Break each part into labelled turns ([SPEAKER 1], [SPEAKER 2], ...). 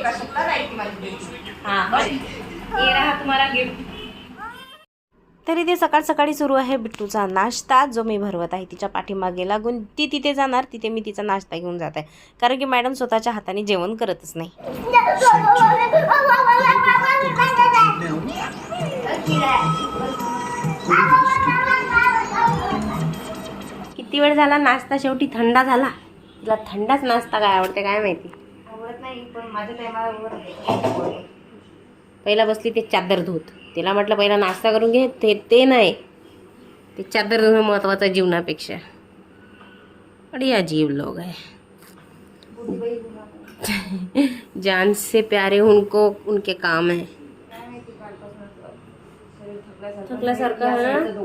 [SPEAKER 1] एका शकला राहील माझी बेटी
[SPEAKER 2] हाँ ये रहा तुम्हारा गिफ्ट
[SPEAKER 3] तरी ते सकाळ सकाळी सुरू आहे बिट्टूचा नाश्ता. जो मी भरवत आहे तिच्या पाठीमागे लागून ती तिथे जाणार. तिथे मी तिचा नाश्ता घेऊन जात आहे. कारण की मॅडम स्वतःच्या हाताने जेवण करतच नाही. किती वेळ झाला नाश्ता? शेवटी थंडा झाला. तुला थंडाच नाश्ता काय आवडते काय माहिती?
[SPEAKER 1] आवडत नाही पण माझ्या टायमाला
[SPEAKER 3] पहिला बसली ते चादर धुत. तिला म्हटलं पहिला नाश्ता करून घे. ते ते नाही. ते चादर धुणं महत्वाचं आहे जीवनापेक्षा. बढिया अजीब लोग है जान से प्यारे उनको उनके काम है. थकल्यासारखं. आहे ना?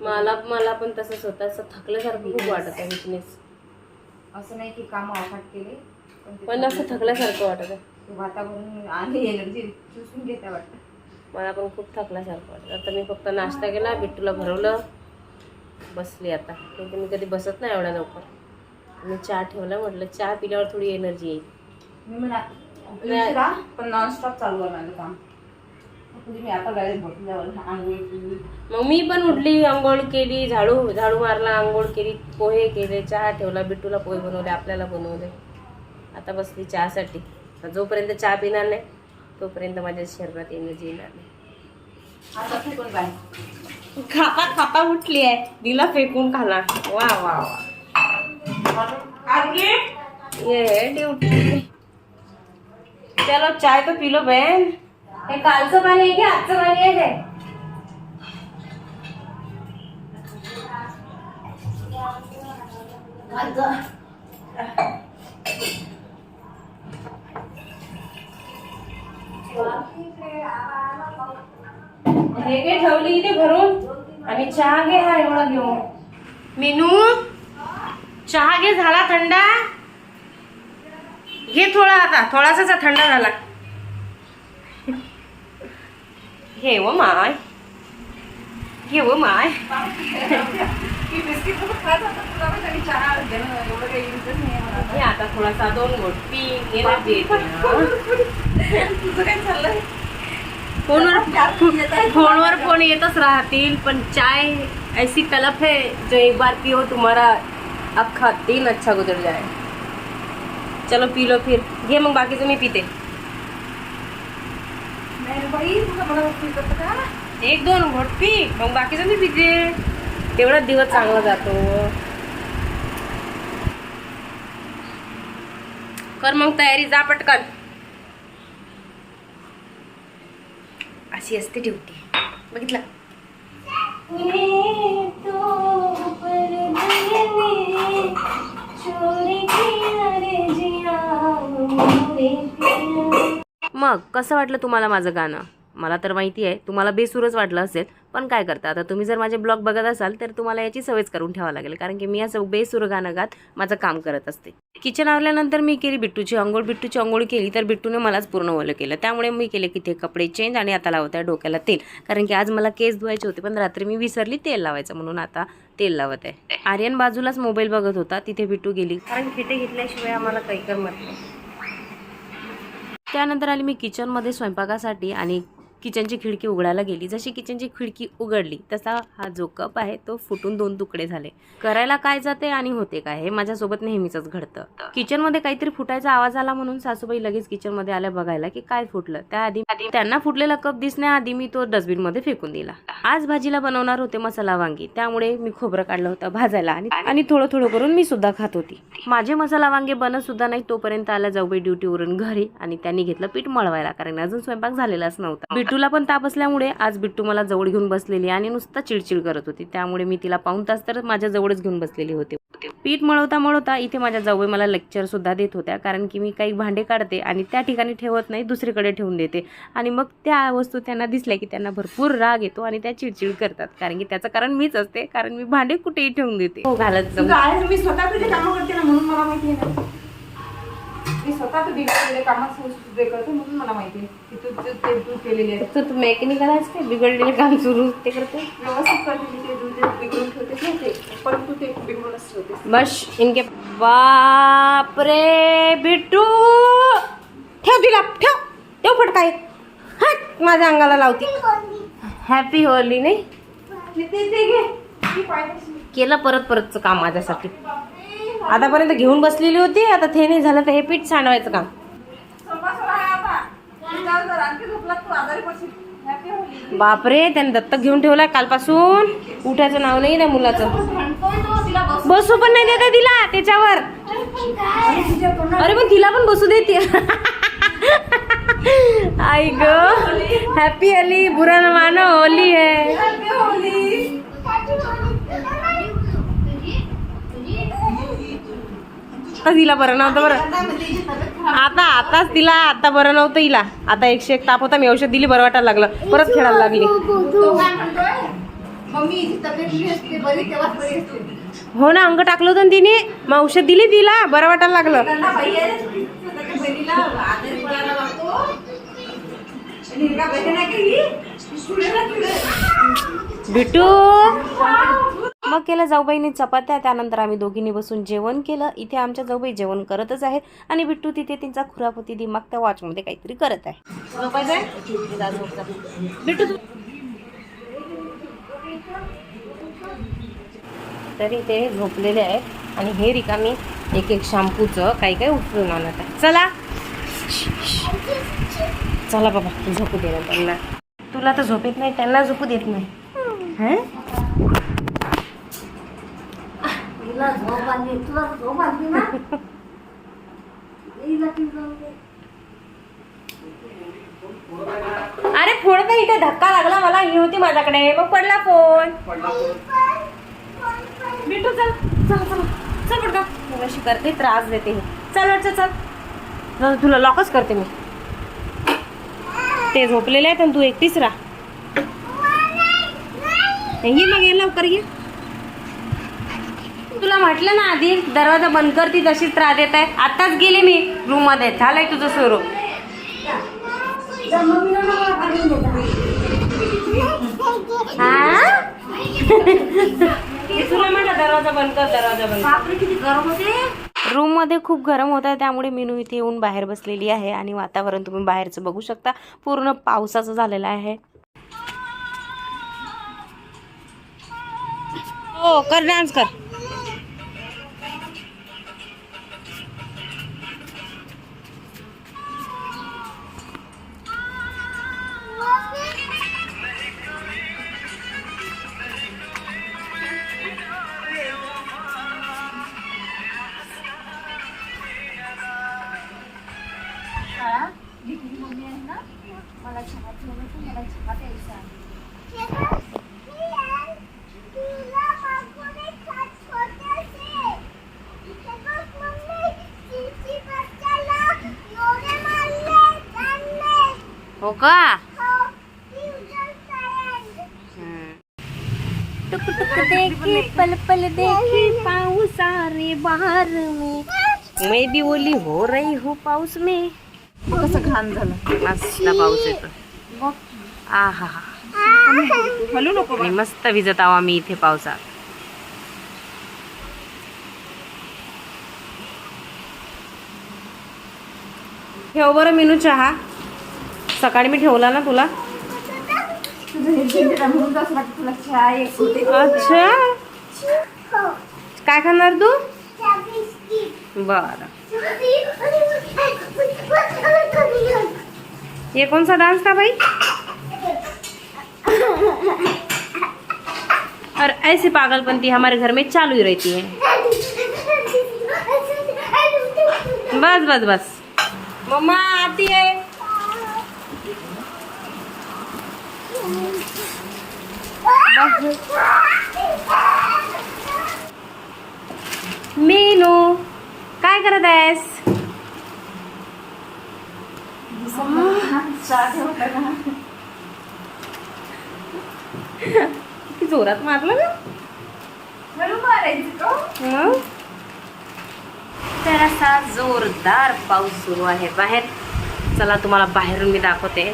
[SPEAKER 3] मला मला पण तसंच होतं. असं थकल्यासारखं खूप वाटत आहे विकनेस
[SPEAKER 1] असं नाही की काम अफाट केले. पण
[SPEAKER 3] असं थकल्यासारखं वाटत. आहे
[SPEAKER 1] ते वातावरण आणि एनर्जी चुसून घेता वाटतं.
[SPEAKER 3] मला पण खूप थकल्यासारखं वाटतं. आता मी फक्त नाश्ता केला बिट्टूला भरवलं बसली आता. पण मी कधी बसत नाही एवढ्या लवकर. मी चहा ठेवला म्हटलं चहा पिल्यावर थोडी एनर्जी येईल.
[SPEAKER 1] मी म्हणा उशिरा पण नॉनस्टॉप चालू आहे माझं काम. म्हणजे मी आता
[SPEAKER 3] मग मी पण उठली आंघोळ केली झाडू झाडू मारला आंघोळ केली पोहे केले चहा ठेवला बिट्टूला पोहे बनवले आपल्याला बनवले. आता बसली चहासाठी. आता जोपर्यंत चहा पिणार नाही तोपर्यंत माझ्या शरीरात एनर्जी येणार नाही.
[SPEAKER 1] आता
[SPEAKER 3] खापा खापा उठली आहे. दिला फेकून खाला वा वा वा.
[SPEAKER 1] आगे
[SPEAKER 3] ये है ड्यूटी चलो चाय तो पी लो बहन. हे कालचं पाणी आहे की आजचं पाणी आहे हे घे ठेवली इथे भरून. आणि चहा घे हा एवढा घेऊन. मीनू चहा घे झाला थंडा. घे थोडा आता थोडासा थंडा झाला. घे व माय. घे व माय. आता थोडासा दोन गोट पी.
[SPEAKER 1] तुझं काय चाललंय?
[SPEAKER 3] फोनवर फोनवर फोन येतच राहतील पण चाय ऐसी तलफ है जो एक बार पियो तुम्हारा अख्खा दिन अच्छा गुजर जाए। चलो पी लो फिर। घे मग बाकीचं मी पिते। एक दोन घोट पी मग बाकीचं मी पिते। तेवढा दिवस चांगला जातो। कर मग तयारी जा पटकन। अशी असते ड्युटी बघितलं? मग कसं वाटलं तुम्हाला माझं गाणं? मला तर माहिती आहे तुम्हाला बेसूरच वाटलं असेल पण काय करता? आता तुम्ही जर माझे ब्लॉग बघत असाल तर तुम्हाला याची सवयच करून ठेवावं लागेल कारण की मी असं बेसूर गाणं गात माझं काम करत असते. किचन आवल्यानंतर मी केली बिट्टूची अंघोळ बिट्टूची अंघोळ केली तर बिट्टूने मलाच पूर्ण ओलं केलं. त्यामुळे मी केले की ते कपडे चेंज आणि आता लावत आहे डोक्याला तेल कारण की आज मला केस धुवायचे होते पण रात्री मी विसरली तेल लावायचं म्हणून आता तेल लावत आहे. आर्यन बाजूलाच मोबाईल बघत होता तिथे बिट्टू गेली. कारण फिटे घेतल्याशिवाय आम्हाला काही करमत नाही. त्यानंतर आली मी किचनमध्ये स्वयंपाकासाठी आणि किचनची खिडकी उघडायला गेली. जशी किचनची खिडकी उघडली तसा हा जो कप आहे तो फुटून दोन तुकडे झाले. करायला काय जाते आणि होते काय हे माझ्यासोबत नेहमीच घडतं. किचनमध्ये काहीतरी फुटायचा आवाज आला म्हणून सासूबाई लगेच किचनमध्ये आल्या बघायला की काय फुटलं. त्याआधी त्यांना फुटलेला कप दिसण्याआधी मी तो डस्टबिनमध्ये फेकून दिला. आज भाजीला बनवणार होते मसाला वांगी. त्यामुळे मी खोबरं काढलं होतं भाजायला. आणि आणि थोडं थोडं करून मी सुद्धा खात होती. माझे मसाला वांगे बनत सुद्धा नाही तोपर्यंत आल्या जाऊ ड्युटीवरून घरी. आणि त्यांनी घेतलं पीठ मळवायला कारण अजून स्वयंपाक झालेलाच नव्हता. बिट्टूला पण ताप असल्यामुळे आज बिट्टू मला जवळ घेऊन बसलेली आणि नुसता चिडचिड करत होती. त्यामुळे मी तिला पाऊन तास तर माझ्या जवळच घेऊन बसलेली होते. पीठ मळवता मळवता इथे माझ्या जाऊबाई मला लेक्चर सुद्धा देत होत्या कारण की मी काही भांडे काढते आणि त्या ठिकाणी ठेवत नाही दुसरीकडे ठेवून देते. आणि मग त्या वस्तू त्यांना दिसल्या की त्यांना भरपूर राग येतो आणि त्या चिडचिड करतात. कारण की त्याचं कारण मीच असते. कारण मी भांडे कुठेही ठेवून देते. हो घालत जाऊ.
[SPEAKER 1] मी स्वतः तुझे कामं करते ना म्हणून मला माहिती आहे ना. मी स्वतः कामात करते म्हणून मला माहिती आहे की तू तू- ते तू केलेले आहे.
[SPEAKER 3] तर तू मेकॅनिकल आहेस बिघडलेलं काम सुरू ते करते?
[SPEAKER 1] व्यवस्थित करते मी ते तू ते बिघडून ठेवतेस ना ते. पण तू ते बिघडूनच ठेवतेस.
[SPEAKER 3] बस इनके बाप रे बिट्टू! ठेव तिला काय हट माझ्या अंगाला लावती. हॅपी होली नाही? केलं परत परतचं काम माझ्यासाठी. आतापर्यंत घेऊन बसलेली होती आता ते नाही झालं तर हे पीठ सांडवायचं काम. बापरे त्याने दत्तक घेऊन ठेवलाय कालपासून. उठायचं नाव नाही त्या मुलाचं.
[SPEAKER 1] बस
[SPEAKER 3] पण नाही देत तिला त्याच्यावर. अरे पण तिला पण बसू देते. आई ग। हॅपी अली बुरा न मानो होली है। आता तिला बरं नव्हतं बरं. आता आताच तिला आता बरं नव्हतं हिला आता एकशे एक ताप होता मी औषध दिली बरं वाटायला लागलं. परत खेळायला लागली. हो ना अंग टाकलं होतं ना तिने. मग औषध दिली तिला बरं वाटायला लागलं. बिटू! मग केलं जाऊबाईने चपात्या त्यानंतर आम्ही दोघींनी बसून जेवण केलं. इथे आमच्या जाऊबाई जेवण करतच आहेत आणि बिट्टू तिथे त्यांचा खुरापती दिमाग त्या वॉचमध्ये काहीतरी करत आहे. बिट्टू तरी ते झोपलेले आहेत आणि हे रिकामी एक एक शॅम्पूचं काही काही उचलून आणत आहे चला. चला बाबा झोपू दे ना त्यांना. तुला तर झोप येत नाही त्यांना झोपू देत नाही. हं? अरे फोन तर इथे धक्का लागला मला ही होती माझ्याकडे. मग पडला फोन. बिट्टू चल. चल चल. चल अशी करते त्रास देते. चल वाटचं चल. चल, तुला लॉकच करते मी. ते झोपलेले आहेत आणि तू एकटीच राहा. ये मग ये लवकर ये. तुला म्हटलं ना आधी दरवाजा बंद कर ती तशीच त्रास देत आहे. आताच गेले मी रूममध्ये. झालंय तुझं स्वरूप. हा? तुला म्हटलं दरवाजा बंद कर दरवाजा बंद कर.
[SPEAKER 1] किती गरम होते.
[SPEAKER 3] रूममध्ये खूप गरम होत आहे त्यामुळे मीनू इथे येऊन बाहेर बसलेली आहे आणि वातावरण तुम्ही बाहेरचं बघू शकता. पूर्ण पावसाचं झालेलं आहे. हो कर डान्स कर. हो का टुक टुक देखी पल पल देखी पाऊस रे बाहर में मैं भी ओली हो रही हूँ पाऊस में
[SPEAKER 1] कसं घाण झालं?
[SPEAKER 3] मस्त पाऊस येतो आ हा हा
[SPEAKER 1] हलू नको
[SPEAKER 3] आणि मस्त भिजत आहो आम्ही इथे पावसात. ठेव बरं मेनू चहा. सकाळी मी ठेवला ना तुला? अच्छा. काय खाणार तू? बर. ये कौन सा डांस था भाई और ऐसी पागलपंती हमारे घर में चालू ही रहती है. बस बस बस. मम्मा आती है. मीनू काय करत आहेस? किती जोरात मारलं ना
[SPEAKER 1] मारायचं
[SPEAKER 3] तर असा जोरदार पाऊस सुरू आहे बाहेर. चला तुम्हाला बाहेरून मी दाखवते.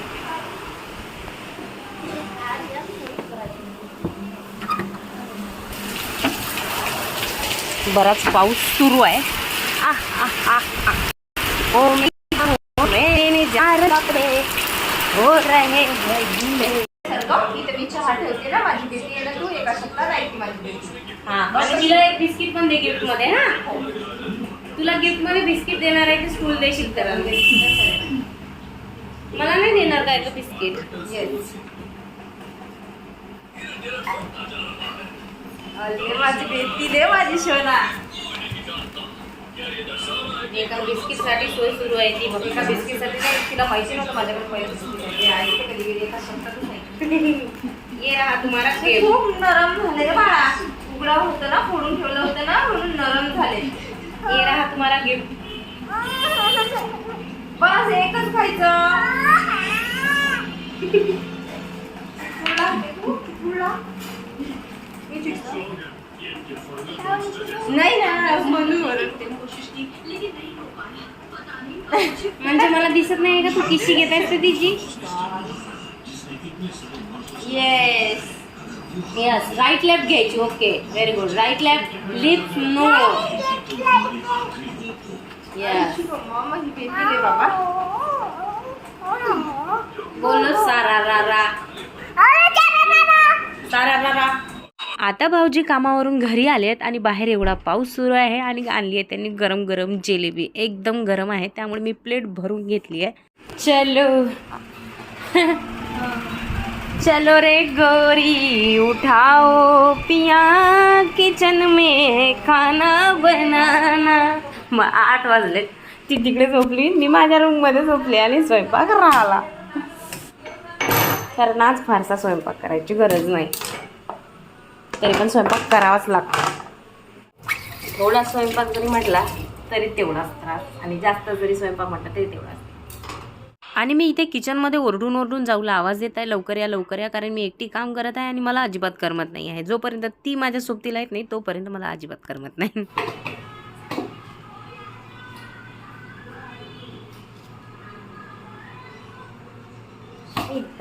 [SPEAKER 3] बराच पाऊस सुरू आहे. मी हो हैं
[SPEAKER 1] चहा ठेवते ना माझी तू एका माझी
[SPEAKER 3] हा तिला एक बिस्किट पण दे गिफ्टमध्ये हा. तुला गिफ्टमध्ये बिस्किट देणार आहे की स्कूल देशील तर मला नाही देणार काय तो बिस्किट?
[SPEAKER 1] अरे माझी बेटी दे माझी शोना
[SPEAKER 3] एका बिस्किटसाठी सोय सुरू आहे ती. बघ
[SPEAKER 1] एका बिस्किटसाठी नाही तिला माहिती नव्हतं माझ्याकडे पहिलं बिस्किट आहे ते ऐकते कधी कधी एका शब्दातच नाही.
[SPEAKER 3] ये रहा तुम्हारा
[SPEAKER 1] ते
[SPEAKER 3] केक
[SPEAKER 1] खूप नरम झाले बाळा. उघडा होतं ना फोडून ठेवलं होतं ना म्हणून नरम झाले.
[SPEAKER 3] ये रहा तुम्हारा गिफ्ट.
[SPEAKER 1] बस एकच खायचं. नाही ना म्हणून ओरडते
[SPEAKER 3] म्हणजे मला दिसत नाही का तू किशी घेत आहेस तिची?
[SPEAKER 1] येस
[SPEAKER 3] यस राईट लेफ़्ट घ्यायची okay very good right left lip no yes बोलो सारा रा रा सारा रा रा आता भाऊजी कामावरून घरी आलेत आणि बाहेर एवढा पाऊस सुरू आहे आणि आणली आहे त्यांनी गरम गरम जिलेबी. एकदम गरम आहे त्यामुळे मी प्लेट भरून घेतली आहे. चलो. चलो रे गोरी उठाओ पिया. किचन में खाना बनाना. मग आठ वाजले. ती तिकडे झोपली मी माझ्या रूममध्ये झोपली आणि स्वयंपाक राहिला. कारण आज फारसा स्वयंपाक करायची गरज नाही. तरी पण स्वयंपाक करावाच लागतो. थोडा स्वयंपाक जरी म्हटला तरी तेवढाच त्रास. आणि जास्त जरी स्वयंपाक म्हटला तरी तेवढाच आणि मी इथे किचनमध्ये ओरडून ओरडून जाऊला आवाज देत आहे लवकर या लवकर या कारण मी एकटी काम करत आहे आणि मला अजिबात करमत नाही आहे. जोपर्यंत ती माझ्या सोबतीला येत नाही तोपर्यंत मला अजिबात करमत नाही.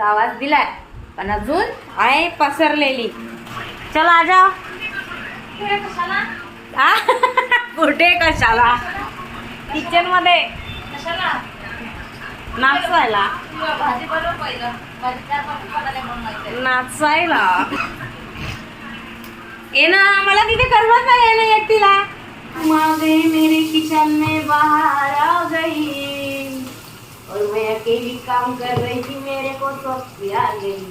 [SPEAKER 3] आवाज दिलाय. पण अजून आहे पसरलेली. चला आ जाओ? कुठे कशाला?
[SPEAKER 1] किचनमध्ये. बनवायचं
[SPEAKER 3] नाचायला ये ना मला तिथे करमत नाही आहे ना एकटीला. मागे मेरे किचन में बाहर आ गई. और मैं अकेली काम कर रही थी मेरे को स्वप्न आ गई.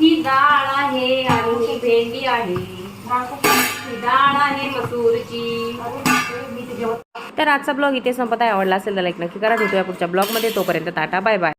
[SPEAKER 3] ही डाळ आहे आणि ही भेंडी आहे. ही डाळ आहे मसूरची तर आजचा ब्लॉग इथे संपत आहे. आवडला असेल तर लाईक नक्की करा. भेटूया पुढच्या ब्लॉगमध्ये. तोपर्यंत टाटा बाय बाय.